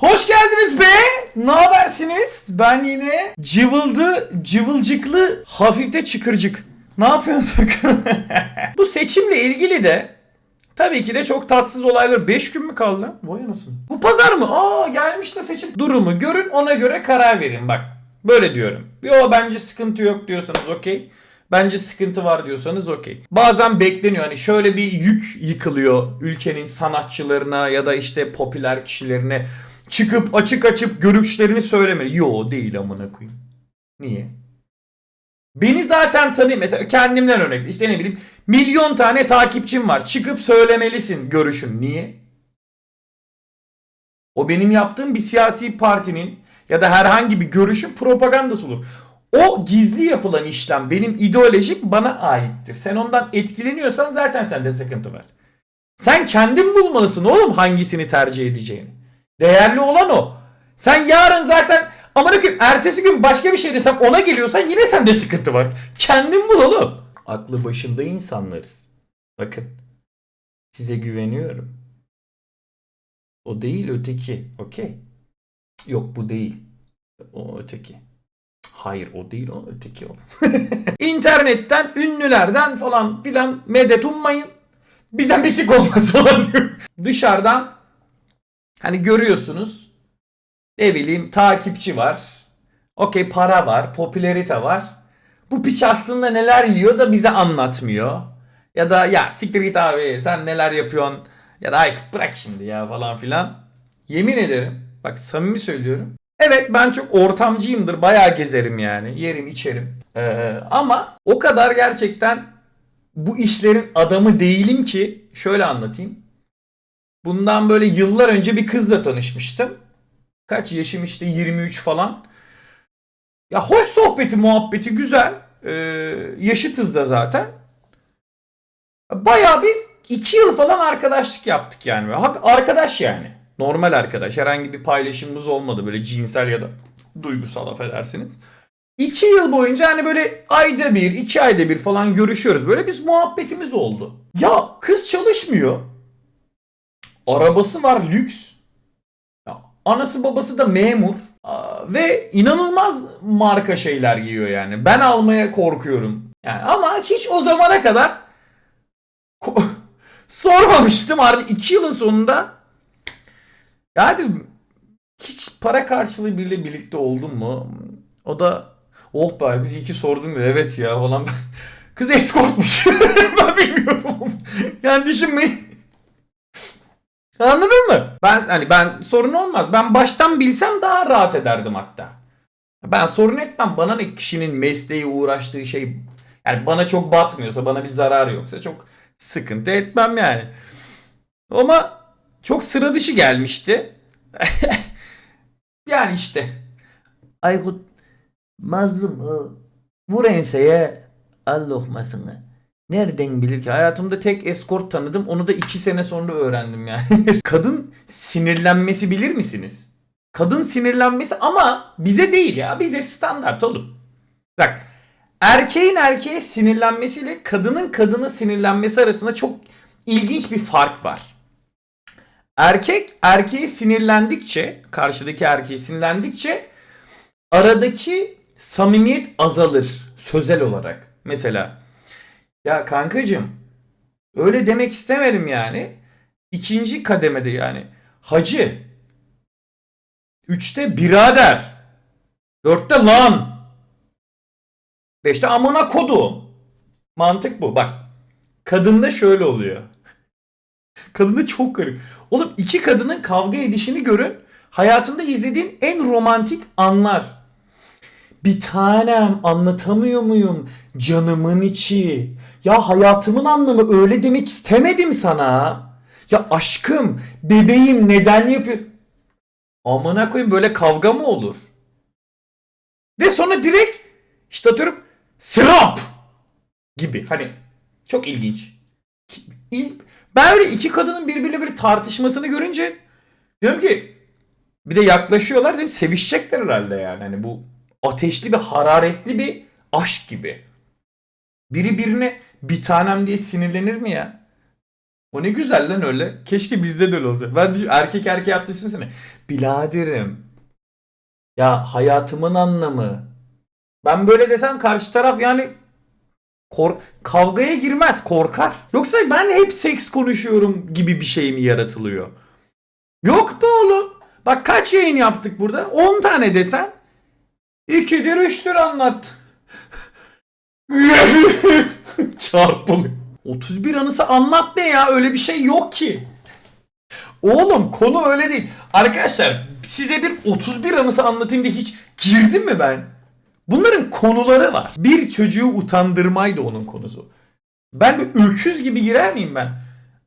Hoş geldiniz be. Ne habersiniz? Ben yine cıvıldı, cıvılcıklı, hafifte çıkırcık. Ne yapıyorsun? Bu seçimle ilgili de tabii ki de çok tatsız olaylar. 5 gün mü kaldı? Vay anasını. Bu pazar mı? Aa gelmiş de seçim. Durumu görün ona göre karar verin bak. Böyle diyorum. Yo bence sıkıntı yok diyorsanız okey. Bence sıkıntı var diyorsanız okey. Bazen bekleniyor hani şöyle bir yük yıkılıyor ülkenin sanatçılarına ya da işte popüler kişilerine çıkıp açık açıp görüşlerini söyleme. Yo değil amına koyayım. Niye? Beni zaten tanıyor. Mesela kendimden örnek. İşte ne bileyim milyon tane takipçim var. Çıkıp söylemelisin görüşün. Niye? O benim yaptığım bir siyasi partinin ya da herhangi bir görüşün propagandası olur. O gizli yapılan işlem benim ideolojik bana aittir. Sen ondan etkileniyorsan zaten sende sıkıntı var. Sen kendin bulmalısın oğlum hangisini tercih edeceğini. Değerli olan o. Sen yarın zaten aman koyayım ertesi gün başka bir şey desem ona geliyorsan yine sende sıkıntı var. Kendin bul oğlum. Aklı başında insanlarız. Bakın. Size güveniyorum. O değil öteki. Okey. Yok bu değil. O öteki. Hayır o değil o öteki o. İnternetten ünlülerden falan filan medet ummayın. Bizden bir sik diyor. Dışarıdan hani görüyorsunuz ne bileyim takipçi var. Okey para var, popülerite var. Bu piç aslında neler yiyor da bize anlatmıyor. Ya da ya siktir git abi sen neler yapıyorsun. Ya da ay bırak şimdi ya falan filan. Yemin ederim bak samimi söylüyorum. Evet ben çok ortamcıyımdır. Bayağı gezerim yani. Yerim içerim. Ee, ama o kadar gerçekten bu işlerin adamı değilim ki şöyle anlatayım. Bundan böyle yıllar önce bir kızla tanışmıştım. Kaç yaşım işte 23 falan. Ya hoş sohbeti muhabbeti güzel. Ee, yaşıtız da zaten. Bayağı biz 2 yıl falan arkadaşlık yaptık yani. Arkadaş yani. Normal arkadaş. Herhangi bir paylaşımımız olmadı böyle cinsel ya da duygusal affedersiniz. 2 yıl boyunca hani böyle ayda bir, iki ayda bir falan görüşüyoruz. Böyle biz muhabbetimiz oldu. Ya kız çalışmıyor. Arabası var lüks. Ya, anası babası da memur. Ve inanılmaz marka şeyler giyiyor yani. Ben almaya korkuyorum. Yani ama hiç o zamana kadar sormamıştım. Artık 2 yılın sonunda ya hiç para karşılığı biriyle birlikte oldun mu? O da oh be bir iki sordum ya evet ya falan. Kız eskortmuş. ben bilmiyordum. Yani düşünmeyin. Anladın mı? Ben hani ben sorun olmaz. Ben baştan bilsem daha rahat ederdim hatta. Ben sorun etmem. Bana ne kişinin mesleği uğraştığı şey yani bana çok batmıyorsa, bana bir zarar yoksa çok sıkıntı etmem yani. Ama çok sıra dışı gelmişti. yani işte. Aykut mazlum e, vur enseye al lokmasını. Nereden bilir ki? Hayatımda tek eskort tanıdım. Onu da iki sene sonra öğrendim yani. Kadın sinirlenmesi bilir misiniz? Kadın sinirlenmesi ama bize değil ya. Bize standart oğlum. Bak erkeğin erkeğe sinirlenmesiyle kadının kadına sinirlenmesi arasında çok ilginç bir fark var. Erkek erkeğe sinirlendikçe, karşıdaki erkeğe sinirlendikçe aradaki samimiyet azalır sözel olarak. Mesela ya kankacım öyle demek istemedim yani. İkinci kademede yani hacı. Üçte birader. Dörtte lan. Beşte amına kodu. Mantık bu. Bak. Kadında şöyle oluyor. Kadında çok garip. Oğlum iki kadının kavga edişini görün. Hayatında izlediğin en romantik anlar. Bir tanem anlatamıyor muyum? Canımın içi. Ya hayatımın anlamı öyle demek istemedim sana. Ya aşkım, bebeğim neden yapıyor? Amına koyayım böyle kavga mı olur? Ve sonra direkt işte atıyorum sırap gibi. Hani çok ilginç. İl- Ben öyle iki kadının birbiriyle böyle tartışmasını görünce diyorum ki bir de yaklaşıyorlar dedim sevişecekler herhalde yani. Hani bu ateşli bir hararetli bir aşk gibi. Biri birine bir tanem diye sinirlenir mi ya? O ne güzel lan öyle. Keşke bizde de öyle olsa. Ben de erkek erkeğe yaptı düşünsene. Biladerim. Ya hayatımın anlamı. Ben böyle desem karşı taraf yani kork kavgaya girmez korkar. Yoksa ben hep seks konuşuyorum gibi bir şey mi yaratılıyor? Yok be oğlum. Bak kaç yayın yaptık burada? 10 tane desen. 2'dir 3'tür anlat. Çarpılıyor. 31 anısı anlat ne ya? Öyle bir şey yok ki. Oğlum konu öyle değil. Arkadaşlar size bir 31 anısı anlatayım diye hiç girdim mi ben? Bunların konuları var. Bir çocuğu utandırmaydı onun konusu. Ben bir öküz gibi girer miyim ben?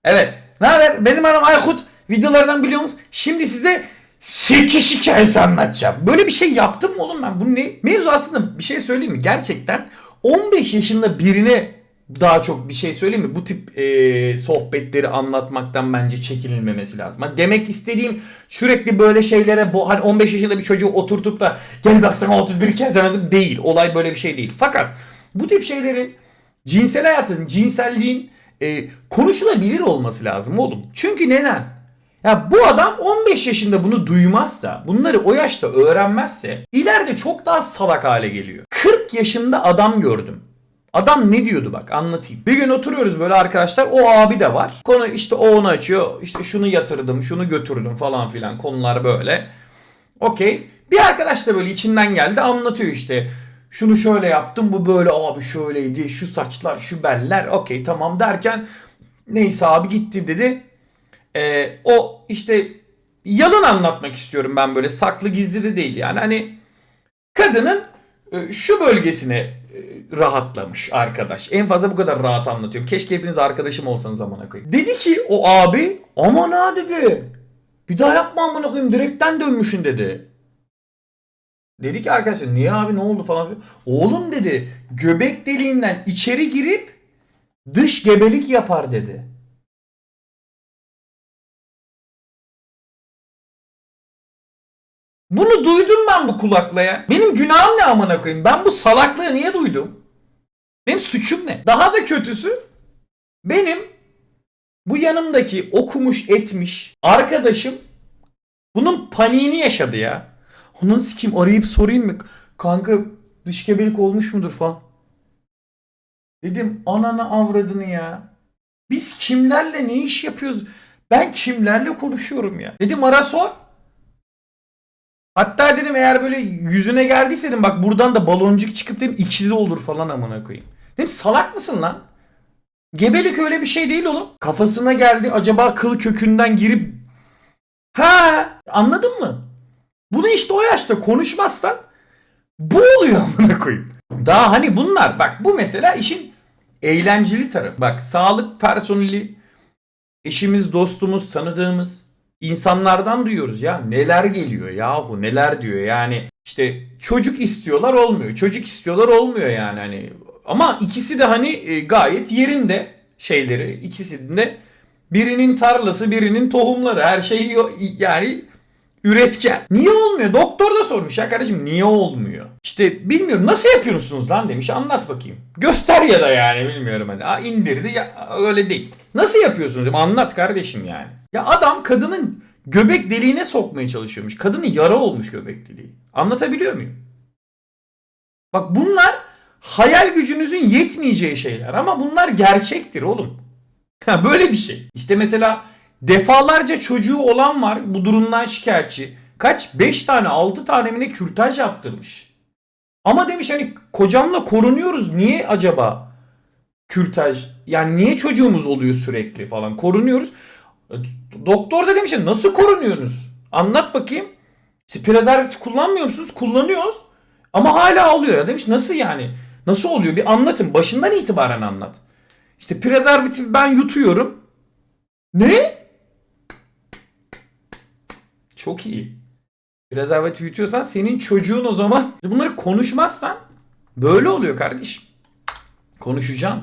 Evet. Ne haber? Benim adım Aykut. Videolardan biliyor musunuz? Şimdi size 8 hikayesi anlatacağım. Böyle bir şey yaptım mı oğlum ben? Bu ne? Mevzu aslında bir şey söyleyeyim mi? Gerçekten 15 yaşında birine daha çok bir şey söyleyeyim mi? Bu tip e, sohbetleri anlatmaktan bence çekinilmemesi lazım. Hani demek istediğim sürekli böyle şeylere bu hani 15 yaşında bir çocuğu oturtup da gel bak sana 31 kez anladım değil. Olay böyle bir şey değil. Fakat bu tip şeylerin cinsel hayatın, cinselliğin e, konuşulabilir olması lazım oğlum. Çünkü neden? Ya bu adam 15 yaşında bunu duymazsa, bunları o yaşta öğrenmezse ileride çok daha salak hale geliyor. 40 yaşında adam gördüm. Adam ne diyordu bak anlatayım. Bir gün oturuyoruz böyle arkadaşlar o abi de var. Konu işte o onu açıyor. İşte şunu yatırdım şunu götürdüm falan filan konular böyle. Okey. Bir arkadaş da böyle içinden geldi anlatıyor işte. Şunu şöyle yaptım bu böyle abi şöyleydi şu saçlar şu beller okey tamam derken neyse abi gitti dedi. Ee, o işte yalan anlatmak istiyorum ben böyle saklı gizli de değil yani hani kadının e, şu bölgesine e, rahatlamış arkadaş. En fazla bu kadar rahat anlatıyorum. Keşke hepiniz arkadaşım olsanız zamana koyayım. Dedi ki o abi aman ha dedi. Bir daha yapma amına koyayım direkten dönmüşün dedi. Dedi ki arkadaşlar niye abi ne oldu falan. Oğlum dedi göbek deliğinden içeri girip dış gebelik yapar dedi. Bunu duydum ben bu kulakla ya. Benim günahım ne amına koyayım? Ben bu salaklığı niye duydum? Benim suçum ne? Daha da kötüsü benim bu yanımdaki okumuş etmiş arkadaşım bunun paniğini yaşadı ya. Onun sikim arayıp sorayım mı? Kanka dış gebelik olmuş mudur falan. Dedim ananı avradını ya. Biz kimlerle ne iş yapıyoruz? Ben kimlerle konuşuyorum ya? Dedim ara sor. Hatta dedim eğer böyle yüzüne geldiyse dedim bak buradan da baloncuk çıkıp dedim ikizi olur falan amına koyayım. Dedim salak mısın lan? Gebelik öyle bir şey değil oğlum. Kafasına geldi acaba kıl kökünden girip ha anladın mı? Bunu işte o yaşta konuşmazsan bu oluyor amına koyayım. Daha hani bunlar bak bu mesela işin eğlenceli tarafı. Bak sağlık personeli eşimiz, dostumuz, tanıdığımız insanlardan duyuyoruz ya neler geliyor yahu neler diyor. Yani işte çocuk istiyorlar olmuyor. Çocuk istiyorlar olmuyor yani hani. Ama ikisi de hani e, gayet yerinde şeyleri. İkisinin de birinin tarlası birinin tohumları. Her şey yani üretken. Niye olmuyor? Doktor da sormuş ya kardeşim niye olmuyor? İşte bilmiyorum nasıl yapıyorsunuz lan demiş anlat bakayım. Göster ya da yani bilmiyorum hani. Aa, indirdi ya öyle değil. Nasıl yapıyorsunuz? dedim, Anlat kardeşim yani. Ya adam kadının göbek deliğine sokmaya çalışıyormuş. Kadının yara olmuş göbek deliği. Anlatabiliyor muyum? Bak bunlar hayal gücünüzün yetmeyeceği şeyler ama bunlar gerçektir oğlum. Böyle bir şey. İşte mesela defalarca çocuğu olan var bu durumdan şikayetçi. Kaç? 5 tane 6 tane mi kürtaj yaptırmış. Ama demiş hani kocamla korunuyoruz niye acaba kürtaj? Yani niye çocuğumuz oluyor sürekli falan korunuyoruz. Doktor da demiş nasıl korunuyorsunuz? Anlat bakayım. İşte prezervatif kullanmıyor musunuz? Kullanıyoruz. Ama hala oluyor ya demiş. Nasıl yani? Nasıl oluyor? Bir anlatın. Başından itibaren anlat. İşte prezervatif ben yutuyorum. Ne? Çok iyi. Prezervatif yutuyorsan senin çocuğun o zaman. Bunları konuşmazsan böyle oluyor kardeşim. Konuşacağım.